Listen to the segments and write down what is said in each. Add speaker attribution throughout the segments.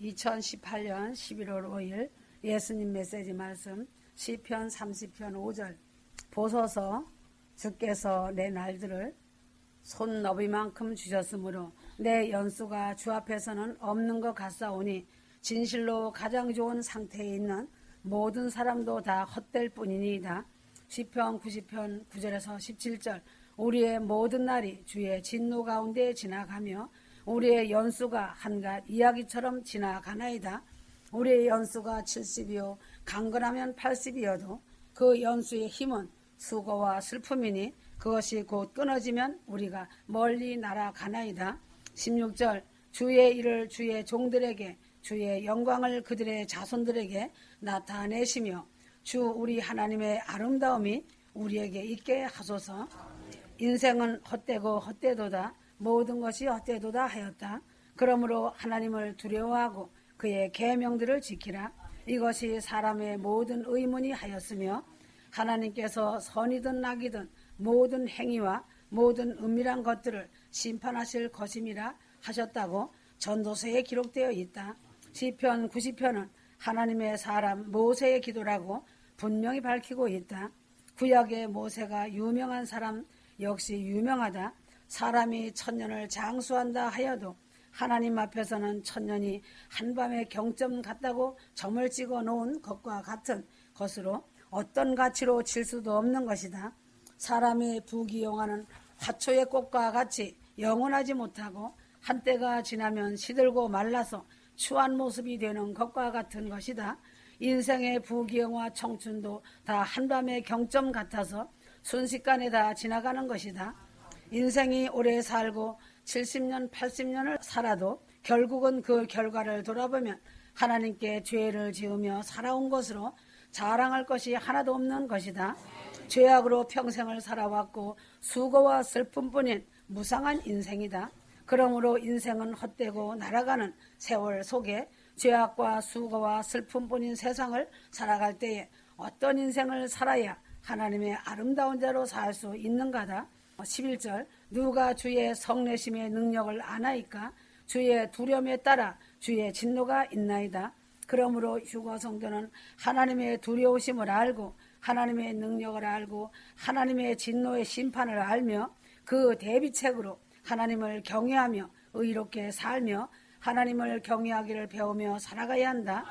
Speaker 1: 2018년 11월 5일 예수님 메시지 말씀 시편 30편 5절 보소서 주께서 내 날들을 손 너비만큼 주셨으므로 내 연수가 주 앞에서는 없는 것 같사오니 진실로 가장 좋은 상태에 있는 모든 사람도 다 헛될 뿐이니이다. 시편 90편 9절에서 17절 우리의 모든 날이 주의 진노 가운데 지나가며 우리의 연수가 한갓 이야기처럼 지나가나이다. 우리의 연수가 70이요 강건하면 80이어도 그 연수의 힘은 수고와 슬픔이니 그것이 곧 끊어지면 우리가 멀리 날아가나이다. 16절 주의 일을 주의 종들에게 주의 영광을 그들의 자손들에게 나타내시며 주 우리 하나님의 아름다움이 우리에게 있게 하소서. 인생은 헛되고 헛되도다. 모든 것이 헛되도다 하였다. 그러므로 하나님을 두려워하고 그의 계명들을 지키라. 이것이 사람의 모든 의문이 하였으며 하나님께서 선이든 악이든 모든 행위와 모든 은밀한 것들을 심판하실 것임이라 하셨다고 전도서에 기록되어 있다. 시편 90편은 하나님의 사람 모세의 기도라고 분명히 밝히고 있다. 구약의 모세가 유명한 사람 역시 유명하다. 사람이 천년을 장수한다 하여도 하나님 앞에서는 천년이 한밤에 경점 같다고 점을 찍어 놓은 것과 같은 것으로 어떤 가치로 칠 수도 없는 것이다. 사람이 부귀영화는 화초의 꽃과 같이 영원하지 못하고 한때가 지나면 시들고 말라서 추한 모습이 되는 것과 같은 것이다. 인생의 부귀영화 청춘도 다 한밤의 경점 같아서 순식간에 다 지나가는 것이다. 인생이 오래 살고 70년, 80년을 살아도 결국은 그 결과를 돌아보면 하나님께 죄를 지으며 살아온 것으로 자랑할 것이 하나도 없는 것이다. 죄악으로 평생을 살아왔고 수고와 슬픔뿐인 무상한 인생이다. 그러므로 인생은 헛되고 날아가는 세월 속에 죄악과 수고와 슬픔뿐인 세상을 살아갈 때에 어떤 인생을 살아야 하나님의 아름다운 자로 살 수 있는가다. 11절 누가 주의 성내심의 능력을 아나이까 주의 두려움에 따라 주의 진노가 있나이다. 그러므로 휴거 성도는 하나님의 두려우심을 알고 하나님의 능력을 알고 하나님의 진노의 심판을 알며 그 대비책으로 하나님을 경외하며 의롭게 살며 하나님을 경외하기를 배우며 살아가야 한다.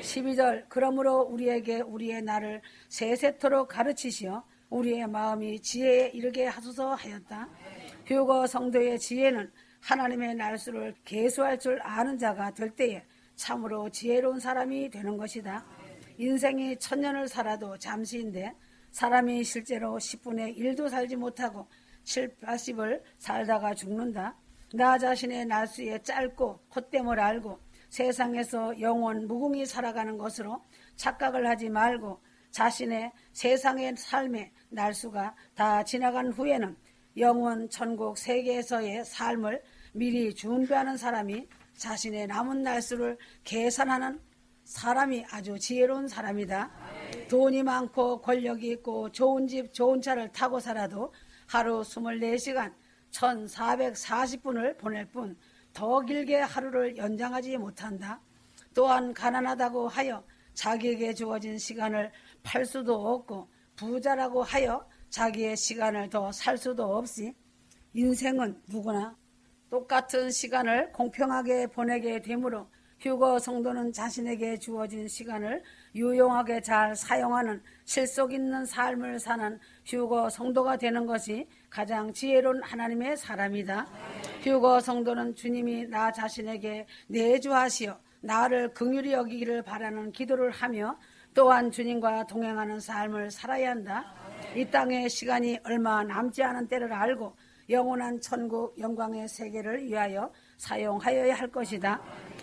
Speaker 1: 12절 그러므로 우리에게 우리의 날을 세세토록 가르치시어 우리의 마음이 지혜에 이르게 하소서 하였다. 휴거 성도의 지혜는 하나님의 날수를 계수할 줄 아는 자가 될 때에 참으로 지혜로운 사람이 되는 것이다. 인생이 천년을 살아도 잠시인데 사람이 실제로 10분의 1도 살지 못하고 7, 80을 살다가 죽는다. 나 자신의 날수에 짧고 헛됨을 알고 세상에서 영원 무궁히 살아가는 것으로 착각을 하지 말고 자신의 세상의 삶의 날수가 다 지나간 후에는 영원 천국 세계에서의 삶을 미리 준비하는 사람이 자신의 남은 날수를 계산하는 사람이 아주 지혜로운 사람이다. 돈이 많고 권력이 있고 좋은 집, 좋은 차를 타고 살아도 하루 24시간 1440분을 보낼 뿐 더 길게 하루를 연장하지 못한다. 또한 가난하다고 하여 자기에게 주어진 시간을 팔 수도 없고 부자라고 하여 자기의 시간을 더 살 수도 없이 인생은 누구나 똑같은 시간을 공평하게 보내게 되므로 휴거 성도는 자신에게 주어진 시간을 유용하게 잘 사용하는 실속 있는 삶을 사는 휴거 성도가 되는 것이 가장 지혜로운 하나님의 사람이다. 휴거 성도는 주님이 나 자신에게 내주하시어 나를 긍휼히 여기기를 바라는 기도를 하며 또한 주님과 동행하는 삶을 살아야 한다. 이 땅의 시간이 얼마 남지 않은 때를 알고 영원한 천국 영광의 세계를 위하여 사용하여야 할 것이다.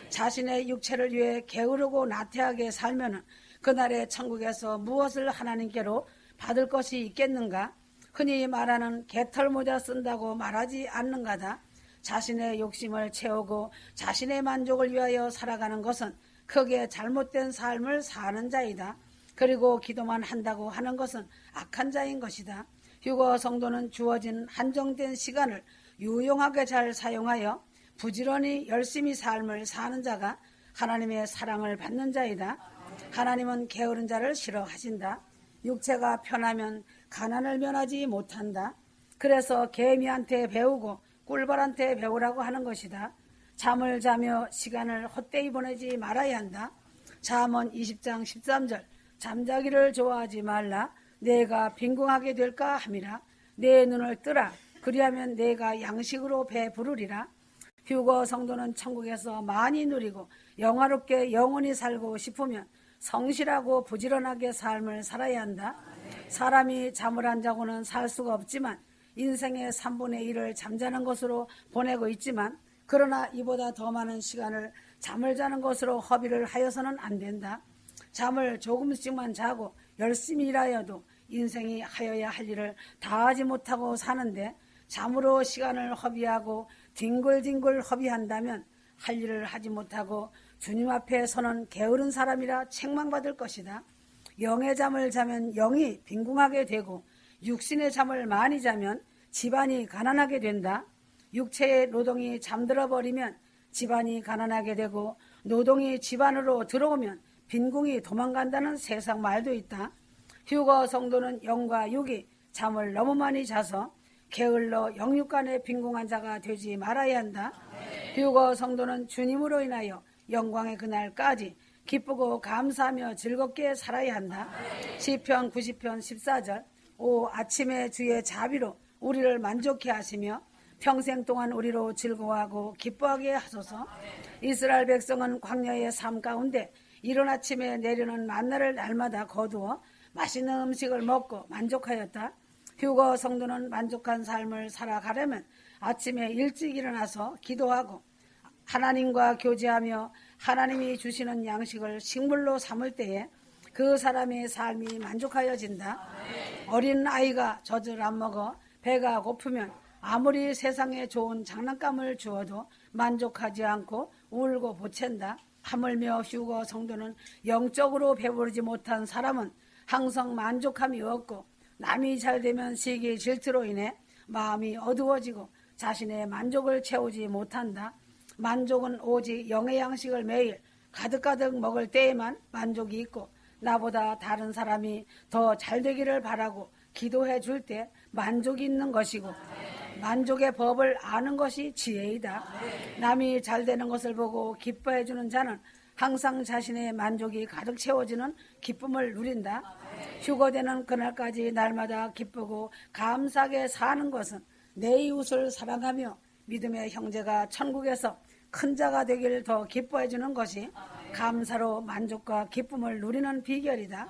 Speaker 1: 자신의 육체를 위해 게으르고 나태하게 살면 그날의 천국에서 무엇을 하나님께로 받을 것이 있겠는가? 흔히 말하는 개털 모자 쓴다고 말하지 않는가다. 자신의 욕심을 채우고 자신의 만족을 위하여 살아가는 것은 크게 잘못된 삶을 사는 자이다. 그리고 기도만 한다고 하는 것은 악한 자인 것이다. 휴거 성도는 주어진 한정된 시간을 유용하게 잘 사용하여 부지런히 열심히 삶을 사는 자가 하나님의 사랑을 받는 자이다. 하나님은 게으른 자를 싫어하신다. 육체가 편하면 가난을 면하지 못한다. 그래서 개미한테 배우고 꿀벌한테 배우라고 하는 것이다. 잠을 자며 시간을 헛되이 보내지 말아야 한다. 잠언 20장 13절 잠자기를 좋아하지 말라 내가 빈궁하게 될까 함이라 내 눈을 뜨라 그리하면 내가 양식으로 배 부르리라 휴거 성도는 천국에서 많이 누리고 영화롭게 영원히 살고 싶으면 성실하고 부지런하게 삶을 살아야 한다. 사람이 잠을 안 자고는 살 수가 없지만 인생의 3분의 1을 잠자는 것으로 보내고 있지만 그러나 이보다 더 많은 시간을 잠을 자는 것으로 허비를 하여서는 안 된다. 잠을 조금씩만 자고 열심히 일하여도 인생이 하여야 할 일을 다 하지 못하고 사는데 잠으로 시간을 허비하고 뒹굴뒹굴 허비한다면 할 일을 하지 못하고 주님 앞에 서는 게으른 사람이라 책망받을 것이다. 영의 잠을 자면 영이 빈궁하게 되고 육신의 잠을 많이 자면 집안이 가난하게 된다. 육체의 노동이 잠들어 버리면 집안이 가난하게 되고 노동이 집안으로 들어오면 빈궁이 도망간다는 세상 말도 있다. 휴거 성도는 영과 육이 잠을 너무 많이 자서 게을러 영육간의 빈궁한 자가 되지 말아야 한다. 휴거 성도는 주님으로 인하여 영광의 그날까지 기쁘고 감사하며 즐겁게 살아야 한다. 시편 90편 14절 오 아침에 주의 자비로 우리를 만족해 하시며 평생 동안 우리로 즐거워하고 기뻐하게 하소서. 이스라엘 백성은 광야의 삶 가운데 이른 아침에 내리는 만나를 날마다 거두어 맛있는 음식을 먹고 만족하였다. 휴거 성도는 만족한 삶을 살아가려면 아침에 일찍 일어나서 기도하고 하나님과 교제하며 하나님이 주시는 양식을 식물로 삼을 때에 그 사람의 삶이 만족하여진다. 어린 아이가 젖을 안 먹어 배가 고프면 아무리 세상에 좋은 장난감을 주어도 만족하지 않고 울고 보챈다. 하물며 휴거 성도는 영적으로 배부르지 못한 사람은 항상 만족함이 없고 남이 잘 되면 시기 질투로 인해 마음이 어두워지고 자신의 만족을 채우지 못한다. 만족은 오직 영의 양식을 매일 가득가득 먹을 때에만 만족이 있고 나보다 다른 사람이 더 잘 되기를 바라고 기도해 줄 때 만족이 있는 것이고 만족의 법을 아는 것이 지혜이다. 남이 잘 되는 것을 보고 기뻐해 주는 자는 항상 자신의 만족이 가득 채워지는 기쁨을 누린다. 휴거되는 그날까지 날마다 기쁘고 감사하게 사는 것은 내 이웃을 사랑하며 믿음의 형제가 천국에서 큰 자가 되기를 더 기뻐해 주는 것이 감사로 만족과 기쁨을 누리는 비결이다.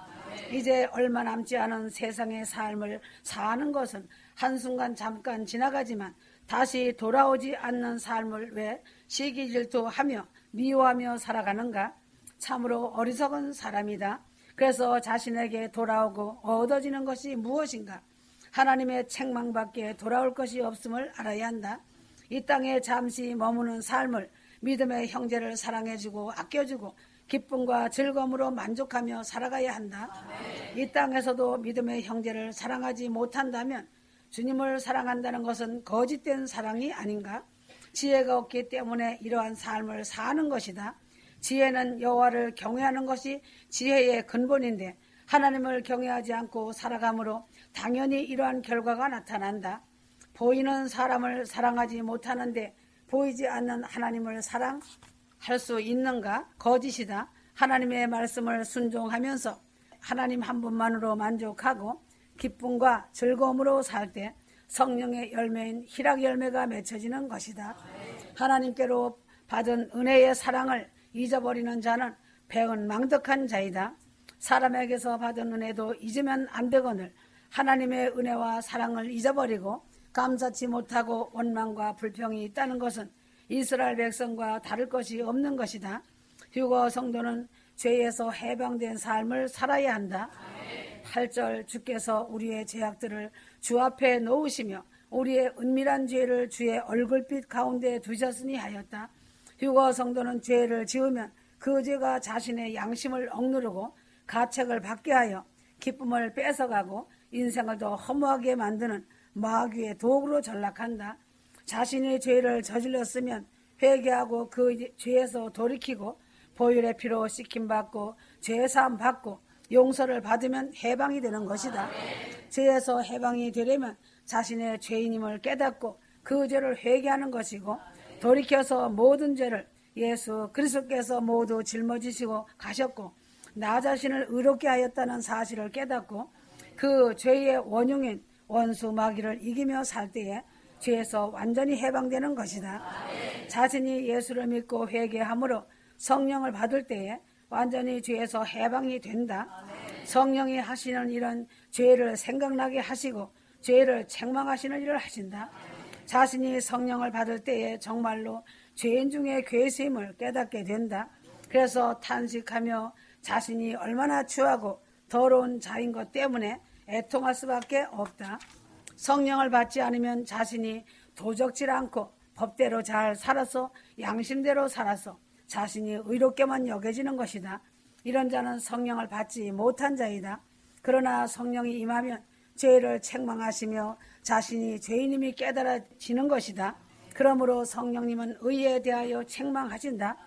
Speaker 1: 이제 얼마 남지 않은 세상의 삶을 사는 것은 한순간 잠깐 지나가지만 다시 돌아오지 않는 삶을 왜 시기 질투하며 미워하며 살아가는가? 참으로 어리석은 사람이다. 그래서 자신에게 돌아오고 얻어지는 것이 무엇인가? 하나님의 책망밖에 돌아올 것이 없음을 알아야 한다. 이 땅에 잠시 머무는 삶을 믿음의 형제를 사랑해주고 아껴주고 기쁨과 즐거움으로 만족하며 살아가야 한다. 이 땅에서도 믿음의 형제를 사랑하지 못한다면 주님을 사랑한다는 것은 거짓된 사랑이 아닌가? 지혜가 없기 때문에 이러한 삶을 사는 것이다. 지혜는 여호와를 경외하는 것이 지혜의 근본인데 하나님을 경외하지 않고 살아감으로 당연히 이러한 결과가 나타난다. 보이는 사람을 사랑하지 못하는데 보이지 않는 하나님을 사랑할 수 있는가? 거짓이다. 하나님의 말씀을 순종하면서 하나님 한 분만으로 만족하고 기쁨과 즐거움으로 살 때 성령의 열매인 희락 열매가 맺혀지는 것이다. 하나님께로 받은 은혜의 사랑을 잊어버리는 자는 배은 망덕한 자이다. 사람에게서 받은 은혜도 잊으면 안 되거늘 하나님의 은혜와 사랑을 잊어버리고 감사치 못하고 원망과 불평이 있다는 것은 이스라엘 백성과 다를 것이 없는 것이다. 휴거 성도는 죄에서 해방된 삶을 살아야 한다. 8절 주께서 우리의 죄악들을 주 앞에 놓으시며 우리의 은밀한 죄를 주의 얼굴빛 가운데 두셨으니 하였다. 휴거 성도는 죄를 지으면 그 죄가 자신의 양심을 억누르고 가책을 받게 하여 기쁨을 뺏어가고 인생을 더 허무하게 만드는 마귀의 도구로 전락한다. 자신의 죄를 저질렀으면 회개하고 그 죄에서 돌이키고 보혈의 피로 씻김 받고 죄 사함 받고 용서를 받으면 해방이 되는 것이다. 죄에서 해방이 되려면 자신의 죄인임을 깨닫고 그 죄를 회개하는 것이고 돌이켜서 모든 죄를 예수 그리스도께서 모두 짊어지시고 가셨고 나 자신을 의롭게 하였다는 사실을 깨닫고 그 죄의 원흉인 원수 마귀를 이기며 살 때에 죄에서 완전히 해방되는 것이다. 자신이 예수를 믿고 회개함으로 성령을 받을 때에 완전히 죄에서 해방이 된다. 성령이 하시는 일은 죄를 생각나게 하시고 죄를 책망하시는 일을 하신다. 자신이 성령을 받을 때에 정말로 죄인 중에 괴수임을 깨닫게 된다. 그래서 탄식하며 자신이 얼마나 추하고 더러운 자인 것 때문에 애통할 수밖에 없다. 성령을 받지 않으면 자신이 도적질 않고 법대로 잘 살아서 양심대로 살아서 자신이 의롭게만 여겨지는 것이다. 이런 자는 성령을 받지 못한 자이다. 그러나 성령이 임하면 죄를 책망하시며 자신이 죄인임이 깨달아지는 것이다. 그러므로 성령님은 의에 대하여 책망하신다.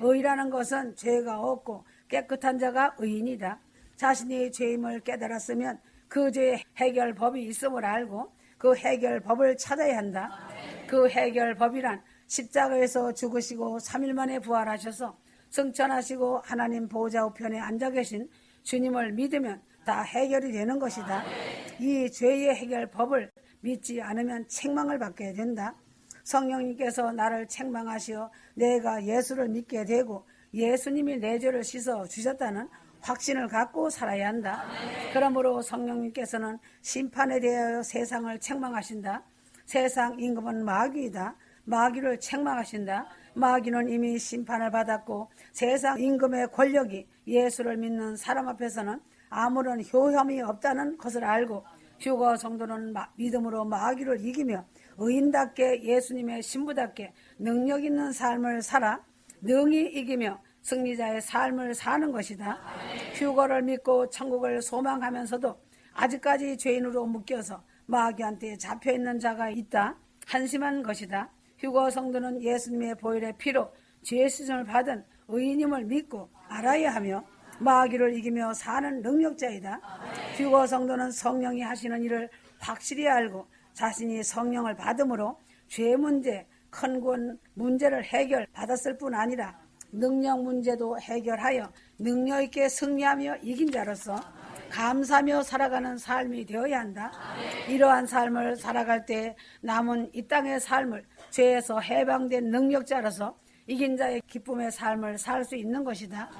Speaker 1: 의라는 것은 죄가 없고 깨끗한 자가 의인이다. 자신이 죄임을 깨달았으면 그 죄의 해결법이 있음을 알고 그 해결법을 찾아야 한다. 그 해결법이란 십자가에서 죽으시고 3일 만에 부활하셔서 승천하시고 하나님 보호자 우편에 앉아 계신 주님을 믿으면 다 해결이 되는 것이다. 이 죄의 해결법을 믿지 않으면 책망을 받게 된다. 성령님께서 나를 책망하시어 내가 예수를 믿게 되고 예수님이 내 죄를 씻어 주셨다는 확신을 갖고 살아야 한다. 그러므로 성령님께서는 심판에 대하여 세상을 책망하신다. 세상 임금은 마귀이다. 마귀를 책망하신다. 마귀는 이미 심판을 받았고 세상 임금의 권력이 예수를 믿는 사람 앞에서는 아무런 효험이 없다는 것을 알고 휴거 성도는 믿음으로 마귀를 이기며 의인답게 예수님의 신부답게 능력 있는 삶을 살아 능히 이기며 승리자의 삶을 사는 것이다. 휴거를 믿고 천국을 소망하면서도 아직까지 죄인으로 묶여서 마귀한테 잡혀 있는 자가 있다. 한심한 것이다. 휴거 성도는 예수님의 보혈의 피로 죄 씻음을 받은 의인임을 믿고 알아야 하며 마귀를 이기며 사는 능력자이다. 휴거 성도는 성령이 하시는 일을 확실히 알고 자신이 성령을 받음으로 죄 문제, 큰권 문제를 해결 받았을 뿐 아니라 능력 문제도 해결하여 능력 있게 승리하며 이긴 자로서 감사하며 살아가는 삶이 되어야 한다. 이러한 삶을 살아갈 때 남은 이 땅의 삶을 죄에서 해방된 능력자로서 이긴 자의 기쁨의 삶을 살 수 있는 것이다.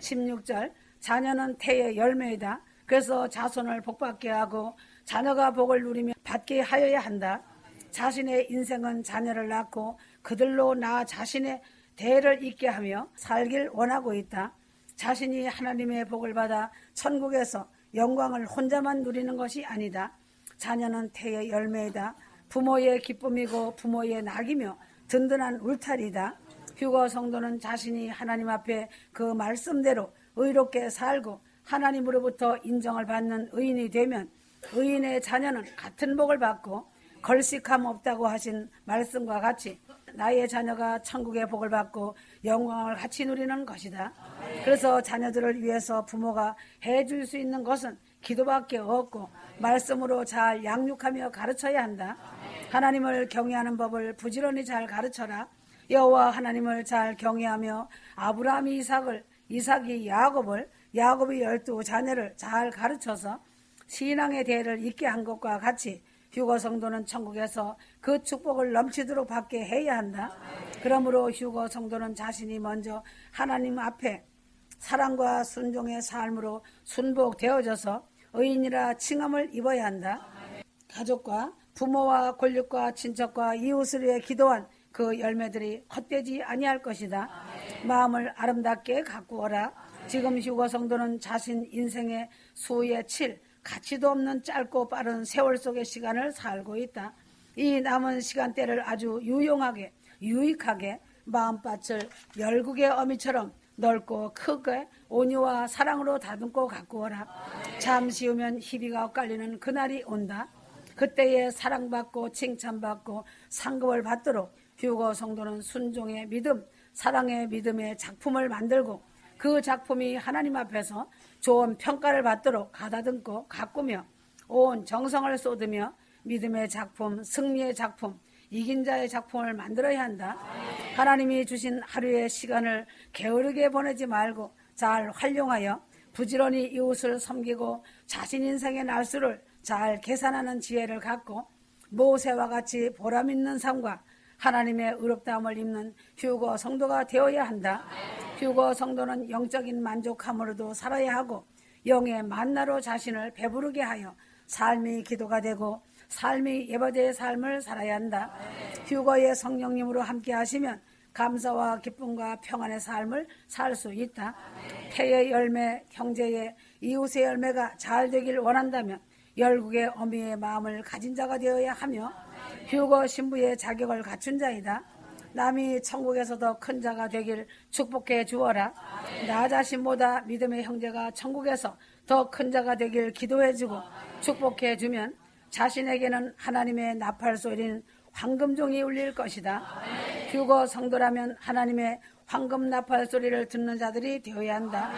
Speaker 1: 16절 자녀는 태의 열매이다. 그래서 자손을 복받게 하고 자녀가 복을 누리며 받게 하여야 한다. 자신의 인생은 자녀를 낳고 그들로 나 자신의 대를 잇게 하며 살길 원하고 있다. 자신이 하나님의 복을 받아 천국에서 영광을 혼자만 누리는 것이 아니다. 자녀는 태의 열매이다. 부모의 기쁨이고 부모의 낙이며 든든한 울타리다. 휴거 성도는 자신이 하나님 앞에 그 말씀대로 의롭게 살고 하나님으로부터 인정을 받는 의인이 되면 의인의 자녀는 같은 복을 받고 걸식함 없다고 하신 말씀과 같이 나의 자녀가 천국의 복을 받고 영광을 같이 누리는 것이다. 그래서 자녀들을 위해서 부모가 해줄 수 있는 것은 기도밖에 없고 말씀으로 잘 양육하며 가르쳐야 한다. 하나님을 경외하는 법을 부지런히 잘 가르쳐라. 여호와 하나님을 잘 경외하며 아브라함이 이삭을 이삭이 야곱을 야곱이 열두 자녀를 잘 가르쳐서 신앙의 대를 잇게 한 것과 같이 휴거 성도는 천국에서 그 축복을 넘치도록 받게 해야 한다. 그러므로 휴거 성도는 자신이 먼저 하나님 앞에 사랑과 순종의 삶으로 순복되어져서 의인이라 칭함을 입어야 한다. 가족과 부모와 권력과 친척과 이웃을 위해 기도한 그 열매들이 헛되지 아니할 것이다. 마음을 아름답게 가꾸어라. 지금 휴거 성도는 자신 인생의 수의 칠 가치도 없는 짧고 빠른 세월 속의 시간을 살고 있다. 이 남은 시간대를 아주 유용하게 유익하게 마음밭을 열국의 어미처럼 넓고 크게 온유와 사랑으로 다듬고 가꾸어라. 잠시 후면 희비가 엇갈리는 그날이 온다. 그때에 사랑받고 칭찬받고 상급을 받도록 휴거 성도는 순종의 믿음, 사랑의 믿음의 작품을 만들고 그 작품이 하나님 앞에서 좋은 평가를 받도록 가다듬고 가꾸며 온 정성을 쏟으며 믿음의 작품, 승리의 작품, 이긴 자의 작품을 만들어야 한다. 하나님이 주신 하루의 시간을 게으르게 보내지 말고 잘 활용하여 부지런히 이웃을 섬기고 자신 인생의 날수를 잘 계산하는 지혜를 갖고 모세와 같이 보람 있는 삶과 하나님의 의롭다함을 입는 휴거 성도가 되어야 한다. 휴거 성도는 영적인 만족함으로도 살아야 하고 영의 만나로 자신을 배부르게 하여 삶이 기도가 되고 삶이 예배대의 삶을 살아야 한다. 휴거의 성령님으로 함께 하시면 감사와 기쁨과 평안의 삶을 살 수 있다. 태의 열매, 형제의 이웃의 열매가 잘 되길 원한다면 열국의 어미의 마음을 가진 자가 되어야 하며 휴거 신부의 자격을 갖춘 자이다. 남이 천국에서 더큰 자가 되길 축복해 주어라. 나 자신보다 믿음의 형제가 천국에서 더 큰 자가 되길 기도해 주고 축복해 주면 자신에게는 하나님의 나팔 소리는 황금종이 울릴 것이다. 휴거 성도라면 하나님의 황금 나팔 소리를 듣는 자들이 되어야 한다.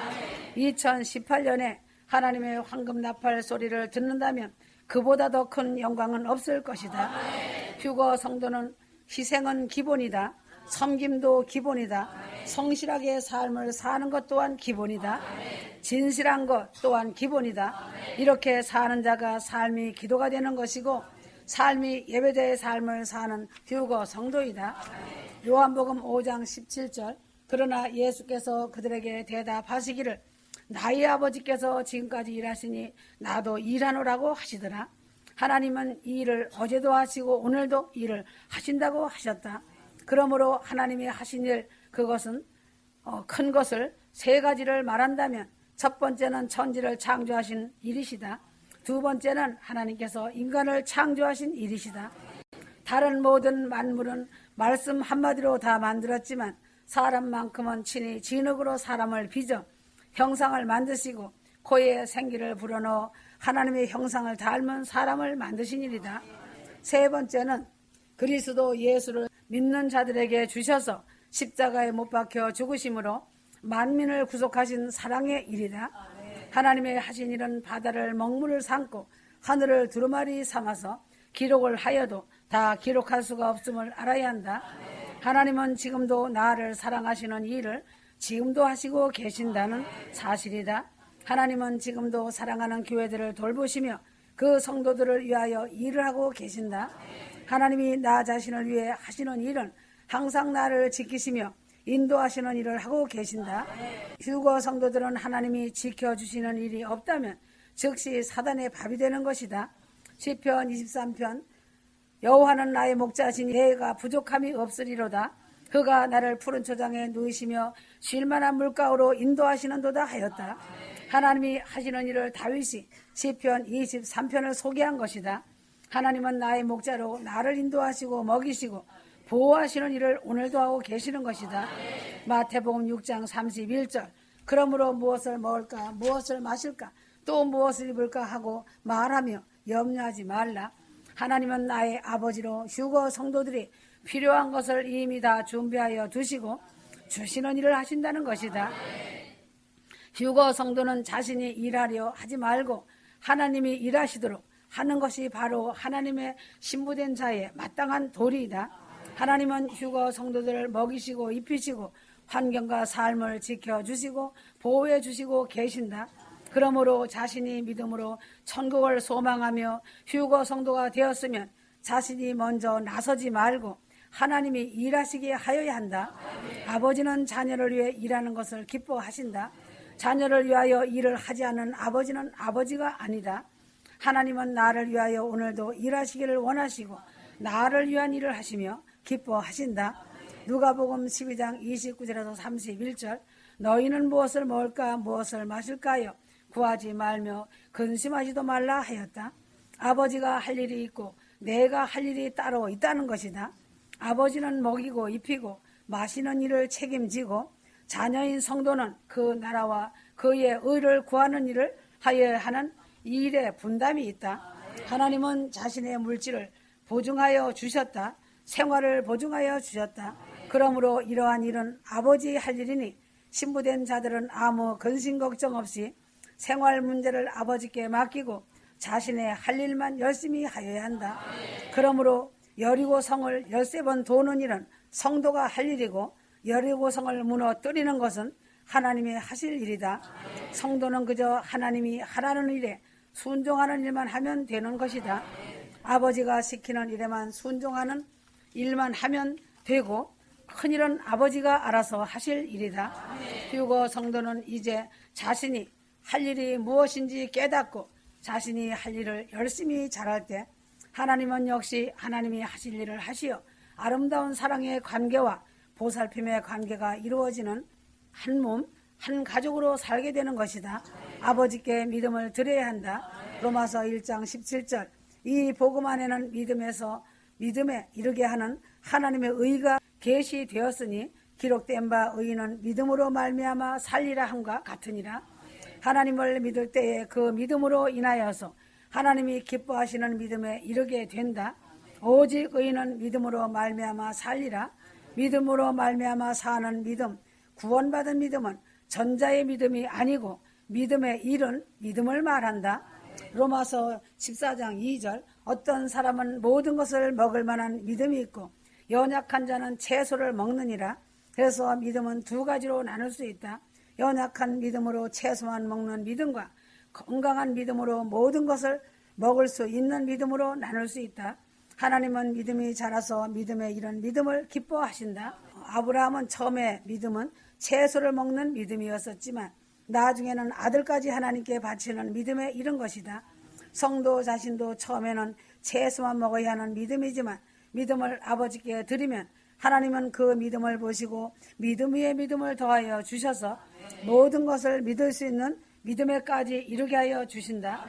Speaker 1: 2018년에 하나님의 황금 나팔 소리를 듣는다면 그보다 더 큰 영광은 없을 것이다. 휴거 성도는 희생은 기본이다. 섬김도 기본이다. 성실하게 삶을 사는 것 또한 기본이다. 진실한 것 또한 기본이다. 이렇게 사는 자가 삶이 기도가 되는 것이고 삶이 예배대의 삶을 사는 휴거 성도이다. 요한복음 5장 17절 그러나 예수께서 그들에게 대답하시기를 나의 아버지께서 지금까지 일하시니 나도 일하노라고 하시더라. 하나님은 이 일을 어제도 하시고 오늘도 일을 하신다고 하셨다. 그러므로 하나님이 하신 일 그것은 어, 큰 것을 세 가지를 말한다면 첫 번째는 천지를 창조하신 일이시다. 두 번째는 하나님께서 인간을 창조하신 일이시다. 다른 모든 만물은 말씀 한마디로 다 만들었지만 사람만큼은 친히 진흙으로 사람을 빚어 형상을 만드시고 코에 생기를 불어넣어 하나님의 형상을 닮은 사람을 만드신 일이다. 세 번째는 그리스도 예수를 믿는 자들에게 주셔서 십자가에 못 박혀 죽으심으로 만민을 구속하신 사랑의 일이다. 하나님의 하신 일은 바다를 먹물을 삼고 하늘을 두루마리 삼아서 기록을 하여도 다 기록할 수가 없음을 알아야 한다. 하나님은 지금도 나를 사랑하시는 일을 지금도 하시고 계신다는 사실이다. 하나님은 지금도 사랑하는 교회들을 돌보시며 그 성도들을 위하여 일을 하고 계신다. 하나님이 나 자신을 위해 하시는 일은 항상 나를 지키시며 인도하시는 일을 하고 계신다. 휴거 성도들은 하나님이 지켜주시는 일이 없다면 즉시 사단의 밥이 되는 것이다. 시편 23편 여호와는 나의 목자시니 해가 부족함이 없으리로다. 그가 나를 푸른 초장에 누이시며 쉴만한 물가로 인도하시는도다 하였다. 하나님이 하시는 일을 다윗이 시편 23편을 소개한 것이다. 하나님은 나의 목자로 나를 인도하시고 먹이시고 보호하시는 일을 오늘도 하고 계시는 것이다. 마태복음 6장 31절 그러므로 무엇을 먹을까 무엇을 마실까 또 무엇을 입을까 하고 말하며 염려하지 말라. 하나님은 나의 아버지로 휴거 성도들이 필요한 것을 이미 다 준비하여 두시고 주시는 일을 하신다는 것이다. 휴거 성도는 자신이 일하려 하지 말고 하나님이 일하시도록 하는 것이 바로 하나님의 신부된 자의 마땅한 도리이다. 하나님은 휴거 성도들을 먹이시고 입히시고 환경과 삶을 지켜주시고 보호해 주시고 계신다. 그러므로 자신이 믿음으로 천국을 소망하며 휴거 성도가 되었으면 자신이 먼저 나서지 말고 하나님이 일하시게 하여야 한다. 아버지는 자녀를 위해 일하는 것을 기뻐하신다. 자녀를 위하여 일을 하지 않는 아버지는 아버지가 아니다. 하나님은 나를 위하여 오늘도 일하시기를 원하시고 나를 위한 일을 하시며 기뻐하신다. 누가복음 12장 29절에서 31절 너희는 무엇을 먹을까 무엇을 마실까요? 구하지 말며 근심하지도 말라 하였다. 아버지가 할 일이 있고 내가 할 일이 따로 있다는 것이다. 아버지는 먹이고 입히고 마시는 일을 책임지고 자녀인 성도는 그 나라와 그의 의를 구하는 일을 하여야 하는 이 일에 분담이 있다. 하나님은 자신의 물질을 보증하여 주셨다. 생활을 보증하여 주셨다. 그러므로 이러한 일은 아버지 할 일이니 신부된 자들은 아무 근심 걱정 없이 생활 문제를 아버지께 맡기고 자신의 할 일만 열심히 하여야 한다. 그러므로 여리고 성을 열세 번 도는 일은 성도가 할 일이고 여리고 성을 무너뜨리는 것은 하나님의 하실 일이다. 성도는 그저 하나님이 하라는 일에 순종하는 일만 하면 되는 것이다. 아버지가 시키는 일에만 순종하는 일만 하면 되고 큰 일은 아버지가 알아서 하실 일이다. 그리고 성도는 이제 자신이 할 일이 무엇인지 깨닫고 자신이 할 일을 열심히 잘할 때 하나님은 역시 하나님이 하실 일을 하시어 아름다운 사랑의 관계와 보살핌의 관계가 이루어지는 한 몸, 한 가족으로 살게 되는 것이다. 아버지께 믿음을 드려야 한다. 로마서 1장 17절. 이 복음 안에는 믿음에서 믿음에 이르게 하는 하나님의 의가 계시되었으니 기록된 바 의인은 믿음으로 말미암아 살리라 함과 같으니라. 하나님을 믿을 때에 그 믿음으로 인하여서 하나님이 기뻐하시는 믿음에 이르게 된다. 오직 의인은 믿음으로 말미암아 살리라. 믿음으로 말미암아 사는 믿음, 구원받은 믿음은 전자의 믿음이 아니고 믿음의 일은 믿음을 말한다. 로마서 14장 2절 어떤 사람은 모든 것을 먹을 만한 믿음이 있고 연약한 자는 채소를 먹느니라. 그래서 믿음은 두 가지로 나눌 수 있다. 연약한 믿음으로 채소만 먹는 믿음과 건강한 믿음으로 모든 것을 먹을 수 있는 믿음으로 나눌 수 있다. 하나님은 믿음이 자라서 믿음의 이런 믿음을 기뻐하신다. 아브라함은 처음에 믿음은 채소를 먹는 믿음이었었지만 나중에는 아들까지 하나님께 바치는 믿음에 이른 것이다. 성도 자신도 처음에는 채소만 먹어야 하는 믿음이지만 믿음을 아버지께 드리면 하나님은 그 믿음을 보시고 믿음 위에 믿음을 더하여 주셔서 모든 것을 믿을 수 있는 믿음에까지 이르게 하여 주신다.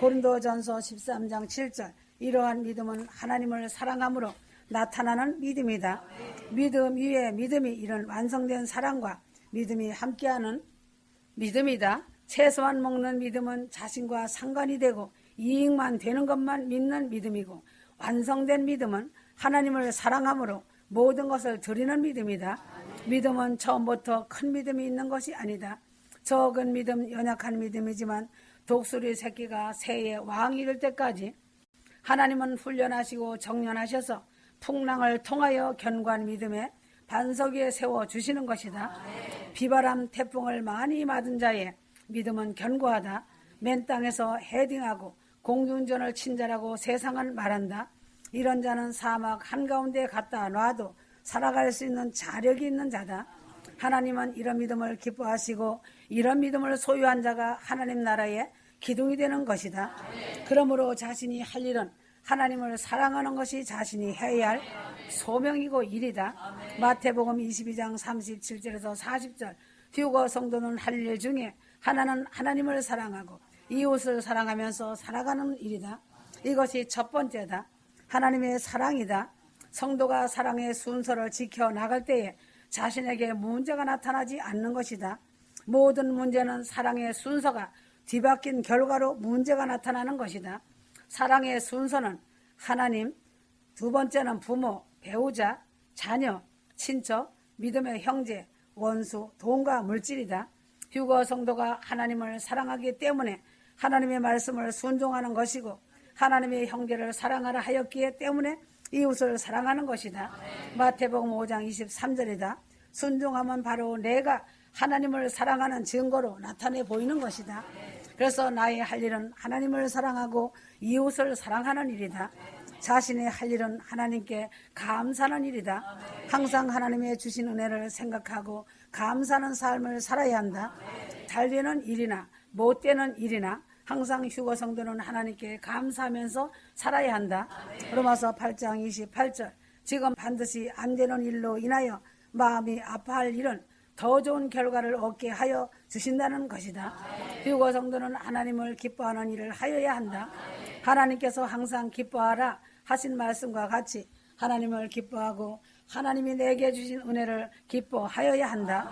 Speaker 1: 고린도전서 13장 7절 이러한 믿음은 하나님을 사랑함으로 나타나는 믿음이다. 믿음 위에 믿음이 이런 완성된 사랑과 믿음이 함께하는 믿음이다. 채소만 먹는 믿음은 자신과 상관이 되고 이익만 되는 것만 믿는 믿음이고 완성된 믿음은 하나님을 사랑함으로 모든 것을 드리는 믿음이다. 믿음은 처음부터 큰 믿음이 있는 것이 아니다. 적은 믿음, 연약한 믿음이지만 독수리 새끼가 새의 왕이 될 때까지 하나님은 훈련하시고 정련하셔서 풍랑을 통하여 견고한 믿음에 반석 위에 세워 주시는 것이다. 비바람 태풍을 많이 맞은 자의 믿음은 견고하다. 맨 땅에서 헤딩하고 공중전을 친절하고 세상을 말한다. 이런 자는 사막 한가운데 갖다 놔도 살아갈 수 있는 자력이 있는 자다. 하나님은 이런 믿음을 기뻐하시고 이런 믿음을 소유한 자가 하나님 나라의 기둥이 되는 것이다. 그러므로 자신이 할 일은 하나님을 사랑하는 것이 자신이 해야 할 소명이고 일이다. 마태복음 22장 37절에서 40절 휴거 성도는 할 일 중에 하나는 하나님을 사랑하고 이웃을 사랑하면서 살아가는 일이다. 이것이 첫 번째다. 하나님의 사랑이다. 성도가 사랑의 순서를 지켜 나갈 때에 자신에게 문제가 나타나지 않는 것이다. 모든 문제는 사랑의 순서가 뒤바뀐 결과로 문제가 나타나는 것이다. 사랑의 순서는 하나님, 두 번째는 부모, 배우자, 자녀, 친척, 믿음의 형제, 원수, 돈과 물질이다. 휴거 성도가 하나님을 사랑하기 때문에 하나님의 말씀을 순종하는 것이고 하나님의 형제를 사랑하라 하였기에 때문에 이웃을 사랑하는 것이다. 마태복음 5장 23절이다. 순종하면 바로 내가 하나님을 사랑하는 증거로 나타내 보이는 것이다. 그래서 나의 할 일은 하나님을 사랑하고 이웃을 사랑하는 일이다. 자신의 할 일은 하나님께 감사하는 일이다. 항상 하나님의 주신 은혜를 생각하고 감사하는 삶을 살아야 한다. 잘 되는 일이나 못 되는 일이나 항상 휴거 성도는 하나님께 감사하면서 살아야 한다. 로마서 8장 28절. 지금 반드시 안 되는 일로 인하여 마음이 아파할 일은 더 좋은 결과를 얻게 하여 주신다는 것이다. 휴거 성도는 하나님을 기뻐하는 일을 하여야 한다. 하나님께서 항상 기뻐하라 하신 말씀과 같이 하나님을 기뻐하고 하나님이 내게 주신 은혜를 기뻐하여야 한다.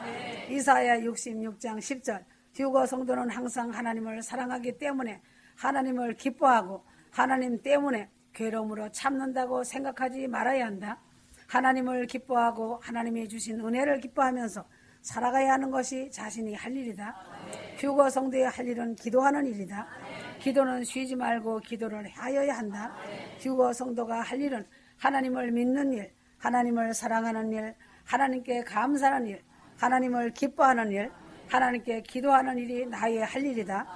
Speaker 1: 이사야 66장 10절 휴거 성도는 항상 하나님을 사랑하기 때문에 하나님을 기뻐하고 하나님 때문에 괴로움으로 참는다고 생각하지 말아야 한다. 하나님을 기뻐하고 하나님이 주신 은혜를 기뻐하면서 살아가야 하는 것이 자신이 할 일이다. 휴거 성도의 할 일은 기도하는 일이다. 기도는 쉬지 말고 기도를 하여야 한다. 휴거 성도가 할 일은 하나님을 믿는 일, 하나님을 사랑하는 일, 하나님께 감사하는 일, 하나님을 기뻐하는 일, 하나님께 기도하는 일이 나의 할 일이다.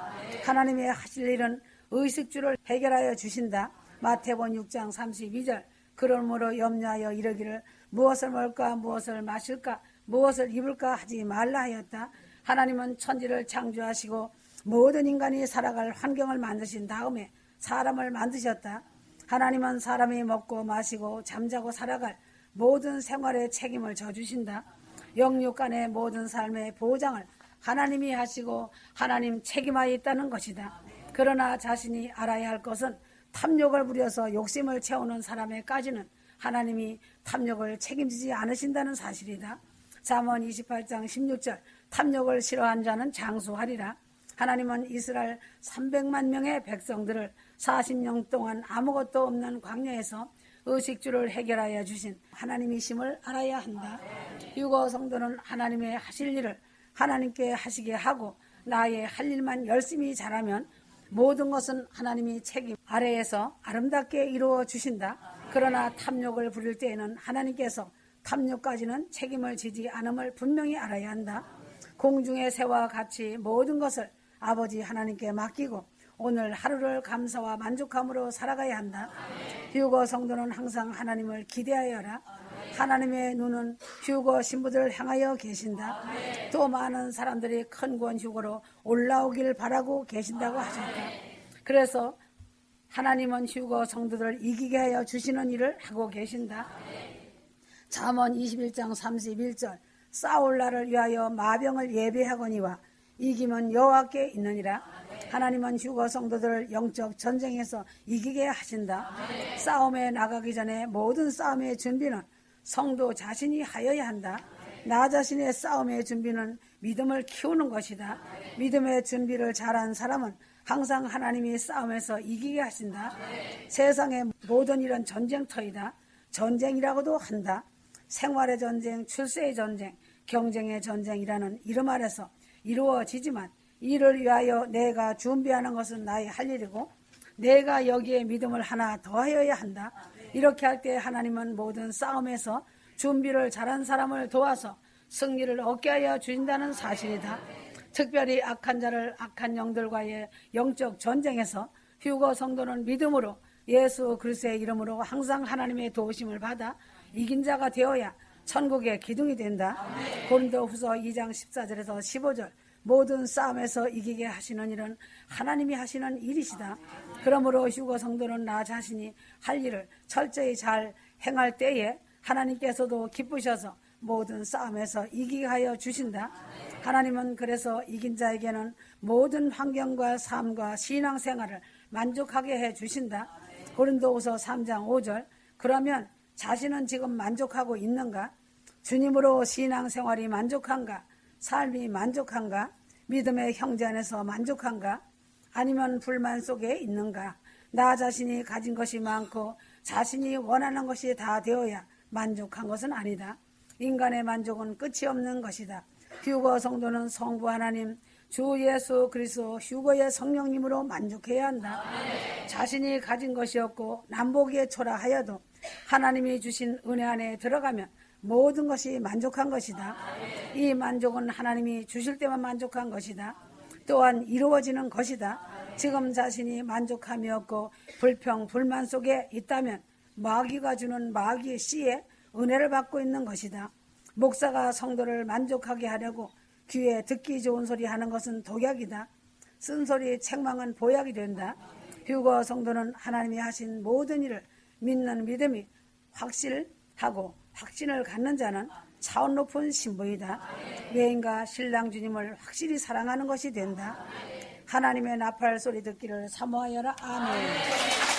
Speaker 1: 하나님의 하실 일은 의식주를 해결하여 주신다. 마태본 6장 32절 그러므로 염려하여 이르기를 무엇을 먹을까 무엇을 마실까 무엇을 입을까 하지 말라 하였다. 하나님은 천지를 창조하시고 모든 인간이 살아갈 환경을 만드신 다음에 사람을 만드셨다. 하나님은 사람이 먹고 마시고 잠자고 살아갈 모든 생활의 책임을 져주신다. 영육간의 모든 삶의 보장을 하나님이 하시고 하나님 책임하에 있다는 것이다. 그러나 자신이 알아야 할 것은 탐욕을 부려서 욕심을 채우는 사람에까지는 하나님이 탐욕을 책임지지 않으신다는 사실이다. 잠언 28장 16절 탐욕을 싫어한 자는 장수하리라. 하나님은 이스라엘 300만 명의 백성들을 40년 동안 아무것도 없는 광야에서 의식주를 해결하여 주신 하나님이심을 알아야 한다. 유거 성도는 하나님의 하실 일을 하나님께 하시게 하고 나의 할 일만 열심히 잘하면 모든 것은 하나님이 책임 아래에서 아름답게 이루어 주신다. 그러나 탐욕을 부릴 때에는 하나님께서 탐욕까지는 책임을 지지 않음을 분명히 알아야 한다. 공중의 새와 같이 모든 것을 아버지 하나님께 맡기고 오늘 하루를 감사와 만족함으로 살아가야 한다. 휴거 성도는 항상 하나님을 기대하여라. 하나님의 눈은 휴거 신부들을 향하여 계신다. 또 많은 사람들이 큰 권 휴거로 올라오길 바라고 계신다고 하셨다. 그래서 하나님은 휴거 성도들을 이기게 하여 주시는 일을 하고 계신다. 잠언 21장 31절 싸울 날을 위하여 마병을 예배하거니와 이기면 여호와께 있느니라. 하나님은 휴거 성도들을 영적 전쟁에서 이기게 하신다. 싸움에 나가기 전에 모든 싸움의 준비는 성도 자신이 하여야 한다. 나 자신의 싸움의 준비는 믿음을 키우는 것이다. 믿음의 준비를 잘한 사람은 항상 하나님이 싸움에서 이기게 하신다. 세상의 모든 일은 전쟁터이다. 전쟁이라고도 한다. 생활의 전쟁, 출세의 전쟁, 경쟁의 전쟁이라는 이름 아래서 이루어지지만 이를 위하여 내가 준비하는 것은 나의 할 일이고 내가 여기에 믿음을 하나 더하여야 한다. 이렇게 할 때 하나님은 모든 싸움에서 준비를 잘한 사람을 도와서 승리를 얻게 하여 주신다는 사실이다. 특별히 악한 자를 악한 영들과의 영적 전쟁에서 휴거 성도는 믿음으로 예수 그리스도의 이름으로 항상 하나님의 도우심을 받아 이긴 자가 되어야 천국의 기둥이 된다. 고린도 후서 2장 14절에서 15절 모든 싸움에서 이기게 하시는 일은 하나님이 하시는 일이시다. 그러므로 휴거 성도는 나 자신이 할 일을 철저히 잘 행할 때에 하나님께서도 기쁘셔서 모든 싸움에서 이기게 하여 주신다. 하나님은 그래서 이긴 자에게는 모든 환경과 삶과 신앙생활을 만족하게 해 주신다. 고린도후서 3장 5절 그러면 자신은 지금 만족하고 있는가? 주님으로 신앙생활이 만족한가? 삶이 만족한가? 믿음의 형제 안에서 만족한가? 아니면 불만 속에 있는가? 나 자신이 가진 것이 많고 자신이 원하는 것이 다 되어야 만족한 것은 아니다. 인간의 만족은 끝이 없는 것이다. 휴거 성도는 성부 하나님, 주 예수 그리스도 휴거의 성령님으로 만족해야 한다. 자신이 가진 것이 없고 남보기에 초라하여도 하나님이 주신 은혜 안에 들어가면 모든 것이 만족한 것이다. 이 만족은 하나님이 주실 때만 만족한 것이다. 또한 이루어지는 것이다. 지금 자신이 만족함이 없고 불평, 불만 속에 있다면 마귀가 주는 마귀의 씨에 은혜를 받고 있는 것이다. 목사가 성도를 만족하게 하려고 귀에 듣기 좋은 소리 하는 것은 독약이다. 쓴소리 책망은 보약이 된다. 휴거 성도는 하나님이 하신 모든 일을 믿는 믿음이 확실하고 확신을 갖는 자는 차원 높은 신부이다. 여인과 신랑 주님을 확실히 사랑하는 것이 된다. 하나님의 나팔 소리 듣기를 사모하여라. 아멘.